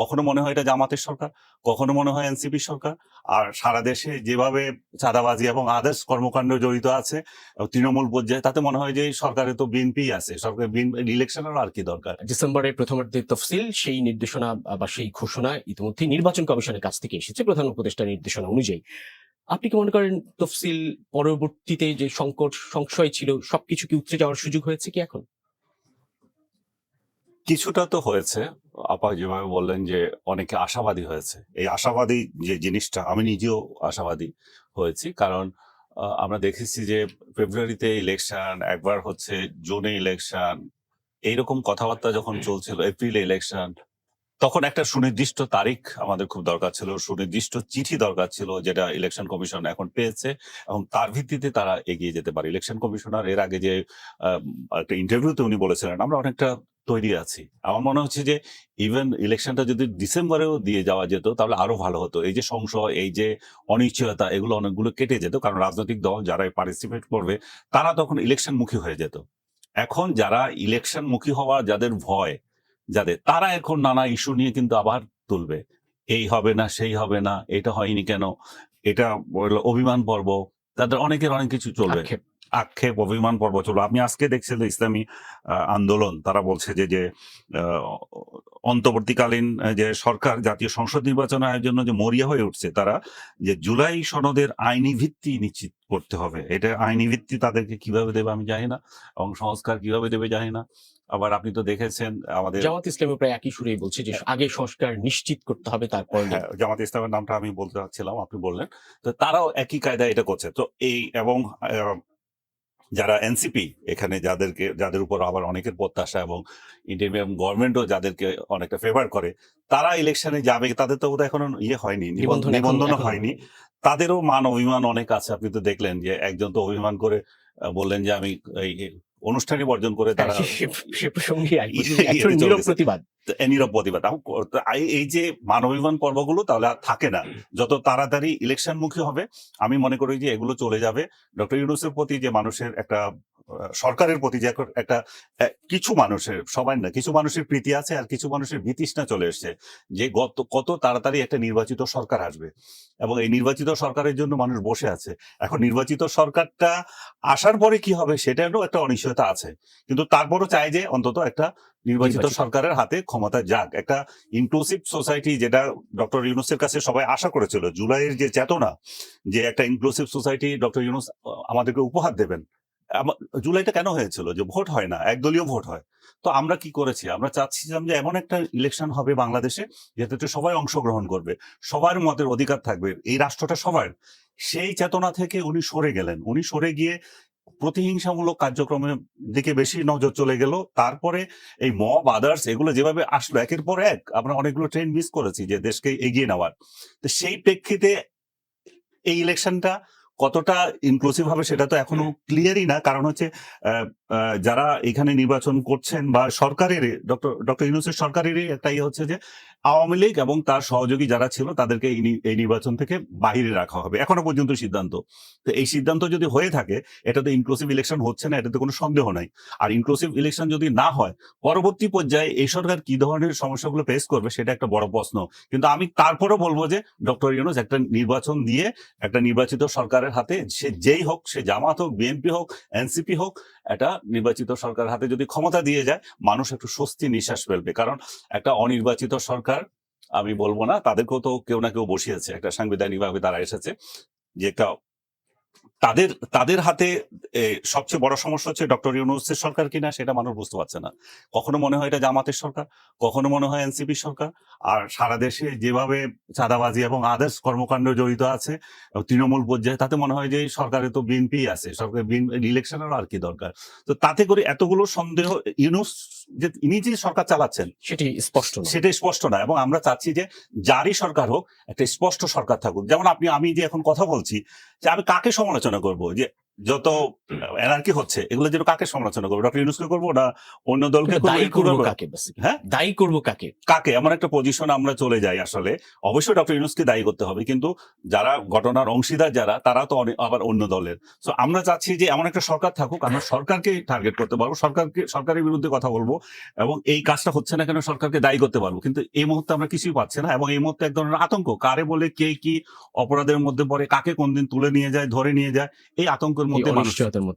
কখনো মনে হয় এটা জামাতের সরকার কখনো মনে হয় এনসিপি সরকার। আর সারা দেশে যেভাবে চাঁদাবাজি এবং আদার্স কর্মকাণ্ড জড়িত আছে তৃণমূল পর্যায়ে তাতে মনে হয় যে সরকারে তো বিএনপি আছে সরকার ইলেকশনের আর কি দরকার। ডিসেম্বরের প্রথমার্ধের তফসিল সেই নির্দেশনা বা সেই ঘোষণা ইতিমধ্যে নির্বাচন কমিশনের কাছ থেকে এসেছে প্রধান উপদেষ্টার নির্দেশনা অনুযায়ী। আপনি কি মনে করেন তফসিল পরবর্তীতে যে সংকট সংশয় ছিল সবকিছু কি উতরে যাওয়ার সুযোগ হয়েছে কি এখন? কিছুটা তো হয়েছে। আপা যেভাবে বললেন যে অনেকে আশাবাদী হয়েছে। এই আশাবাদী যে জিনিসটা, আমি নিজেও আশাবাদী হয়েছি। কারণ আমরা দেখেছি যে ফেব্রুয়ারিতে ইলেকশন একবার হচ্ছে জুনে ইলেকশন এইরকম কথাবার্তা যখন চলছিল, এপ্রিলে ইলেকশন তখন একটা সুনির্দিষ্ট তারিখ আমাদের খুব দরকার ছিল। সুনির্দিষ্ট চিঠি দরকার ছিল যেটা ইলেকশন কমিশন এখন পেয়েছে এবং তার ভিত্তিতে তারা এগিয়ে যেতে পারে। ইলেকশন কমিশনার এর আগে যে একটা ইন্টারভিউতে উনি বলেছিলেন, আমরা অনেকটা তৈরি আছি। আমার মনে হচ্ছে যে ইভেন ইলেকশনটা যদি ডিসেম্বরেও দিয়ে যাওয়া যেত, তাহলে আরও ভালো হতো। এই যে সংশয়, এই যে অনিশ্চয়তা, এগুলো অনেকগুলো কেটে যেত, কারণ রাজনৈতিক দল যারা পার্টিসিপেট করবে, তারা তখন ইলেকশন মুখী হয়ে যেত। এখন যারা ইলেকশন মুখী হওয়া যাদের ভয়, যাদের, তারা এখন নানা ইস্যু নিয়ে কিন্তু আবার তুলবে। এই হবে না, সেই হবে না, এটা হয়নি কেন, এটা অভিমান পর্ব, তাদের অনেকের অনেক কিছু চলবে। আক্ষেপ। অভিমান পর্ব চলবে আপনি আজকে দেখছিলেন ইসলামী আন্দোলন তারা বলছে যে যে অন্তর্বর্তীকালীন যে সরকার জাতীয় সংসদ নির্বাচন আয়োজনের জন্য যে মরিয়া হয়ে উঠছে তারা যে জুলাই সনদের আইনি ভিত্তি নিশ্চিত করতে হবে। এটা আইনি ভিত্তি তাদেরকে কীভাবে দেবে আমি জানি না। এবং সংস্কার কীভাবে দেবে জানি না। আবার আপনি তো দেখেছেন আমাদের জামাত ইসলামী প্রায় একই সুরেই বলছে যে আগে সংস্কার নিশ্চিত করতে হবে তারপর হ্যাঁ, জামাত ইসলামের নামটা আমি বলতে চাচ্ছিলাম আপনি বললেন। তো তারাও একই কায়দায় এটা করছে। তো এই এবং যারা এনসিপি এখানে যাদেরকে যাদের উপর আবার অনেকের প্রত্যাশা এবং ইন্ডিয়ান গভর্নমেন্টও যাদেরকে অনেকটা ফেভার করে তারা ইলেকশনে যাবে তাদের তো বোধহয় এখনও ইয়ে হয়নি নিবন্ধ- নিবন্ধন নিবন্ধনও হয়নি। তাদেরও মান অভিমান অনেক আছে আপনি তো দেখলেন যে একজন তো অভিমান করে বললেন যে আমি এই বর্জন করে তারা হ্যাঁ, সে- প্রসঙ্গে নীরব প্রতিবাদ। নীরব প্রতিবাদ। এই- এই যে মানবিমান পর্বগুলো তাহলে আর থাকে না। যত তাড়াতাড়ি ইলেকশন মুখী হবে আমি মনে করি যে এগুলো চলে যাবে। ডক্টর ইউনুসের প্রতি যে মানুষের একটা সরকারের প্রতি যে একটা- কিছু মানুষের সবাই না কিছু মানুষের প্রীতি আছে আর কিছু মানুষের বিতৃষ্ণা চলে এসছে যে গত কত তাড়াতাড়ি একটা নির্বাচিত সরকার আসবে। এবং এই নির্বাচিত সরকারের জন্য মানুষ বসে আছে। এখন নির্বাচিত সরকারটা আসার পরে কি হবে সেটারও একটা অনিশ্চয়তা আছে। কিন্তু তারপরও চাই যে অন্তত একটা নির্বাচিত। সরকারের হাতে ক্ষমতা যাক। একটা ইনক্লুসিভ সোসাইটি যেটা ডক্টর ইউনুসের কাছে সবাই আশা করেছিল জুলাইয়ের যে চেতনা যে একটা ইনক্লুসিভ সোসাইটি ডক্টর ইউনুস আমাদেরকে উপহার দেবেন। জুলাইটা কেন হয়েছিল? যে ভোট হয় না, একদলীয় ভোট হয়। তো আমরা কি করেছি? আমরা চাচ্ছিলাম যে এমন একটা ইলেকশন হবে বাংলাদেশে যেটাতে সবাই অংশগ্রহণ করবে, সবার মতের অধিকার থাকবে, এই রাষ্ট্রটা সবার। সেই চেতনা থেকে উনি সরে গেলেন। উনি সরে গিয়ে প্রতিহিংসামূলক কার্যক্রমের দিকে বেশি নজর চলে গেল। তারপরে এই মব আদার্স এগুলো যেভাবে আসলো, একের পর এক আমরা অনেকগুলো ট্রেন মিস করেছি যে দেশকে এগিয়ে নেওয়ার। তো সেই প্রেক্ষিতে এই ইলেকশনটা কতটা ইনক্লুসিভ হবে সেটা তো এখনও ক্লিয়ারই না। কারণ হচ্ছে যারা এখানে নির্বাচন করছেন বা সরকারের, ডক্টর ডক্টর ইউনুসের সরকারেরই একটা ইয়ে হচ্ছে যে, আওয়ামী লীগ এবং তার সহযোগী যারা ছিল তাদেরকে এই নির্বাচন থেকে বাহিরে রাখা হবে। এখনও পর্যন্ত সিদ্ধান্ত। তো এই সিদ্ধান্ত যদি হয়ে থাকে এটা তো ইনক্লুসিভ ইলেকশন হচ্ছে না, এটাতে কোনো সন্দেহ নাই। আর ইনক্লুসিভ ইলেকশন যদি না হয়, পরবর্তী পর্যায়ে এই সরকার কি ধরনের সমস্যাগুলো ফেস করবে সেটা একটা বড় প্রশ্ন। কিন্তু আমি তারপরও বলব যে, ডক্টর ইউনুস একটা নির্বাচন দিয়ে, একটা নির্বাচিত সরকারের হাতে, সে যেই হোক, সে জামাত হোক, বিএনপি হোক, এনসিপি হোক একটা নির্বাচিত সরকার হাতে যদি ক্ষমতা দিয়ে যায়, মানুষ একটু স্বস্তি নিঃশ্বাস ফেলবে। কারণ একটা অনির্বাচিত সরকার, আমি বলব না, তাদেরকেও তো কেউ না কেউ বসিয়েছে। একটা সাংবিধানিকভাবে তারা এসেছে যে একটা তাদের তাদের হাতে সবচেয়ে বড় সমস্যা হচ্ছে ডক্টর ইউনুসের সরকার কিনা সেটা মানুষ বুঝতে পারছে না। কখনো মনে হয় এটা জামাতের সরকার কখনো মনে হয় এনসিপি সরকার। আর সারা দেশে যেভাবে চাঁদাবাজি এবং আদার্স কর্মকাণ্ড জড়িত আছে তৃণমূল পর্যায়ে তাতে মনে হয় যে সরকারে তো বিএনপি আছে সরকার ইলেকশনেরও আর কি দরকার। তো তাতে করে এতগুলো সন্দেহ ইউনুস যে ইনি যে সরকার চালাচ্ছেন সেটি স্পষ্ট সেটা স্পষ্ট না এবং আমরা চাচ্ছি যে যারই সরকার হোক একটা স্পষ্ট সরকার থাকুক। যেমন আপনি আমি যে এখন কথা বলছি যে আমি কাকে সমালোচনা করব যে যত এনার্কি হচ্ছে এগুলো যেন কাকে সমালোচনা করব? ডক্টর ইউনুসকে করব না অন্য দলকে দায়ী করব কাকে হ্যাঁ? দায়ী করব কাকে? কাকে? এমন একটা পজিশন আমরা চলে যাই আসলে। অবশ্যই ডক্টর ইউনুসকে দায়ী করতে হবে কিন্তু যারা ঘটনার অংশীদার যারা তারা তো আবার অন্য দলের। তো আমরা চাচ্ছি যে এমন একটা সরকার থাকুক আমরা সরকারকে টার্গেট করতে পারব সরকারকে সরকারের বিরুদ্ধে কথা বলব এবং এই কাজটা হচ্ছে না কেন সরকারকে দায়ী করতে পারব। কিন্তু এই মুহূর্তে আমরা কিছুই পাচ্ছি না এবং এই মুহূর্তে এক ধরনের আতঙ্ক। কারে বলে কে কি অপরাধের মধ্যে পড়ে কাকে কোন দিন তুলে নিয়ে যায় ধরে নিয়ে যায় এই আতঙ্কের মধ্যে মানুষ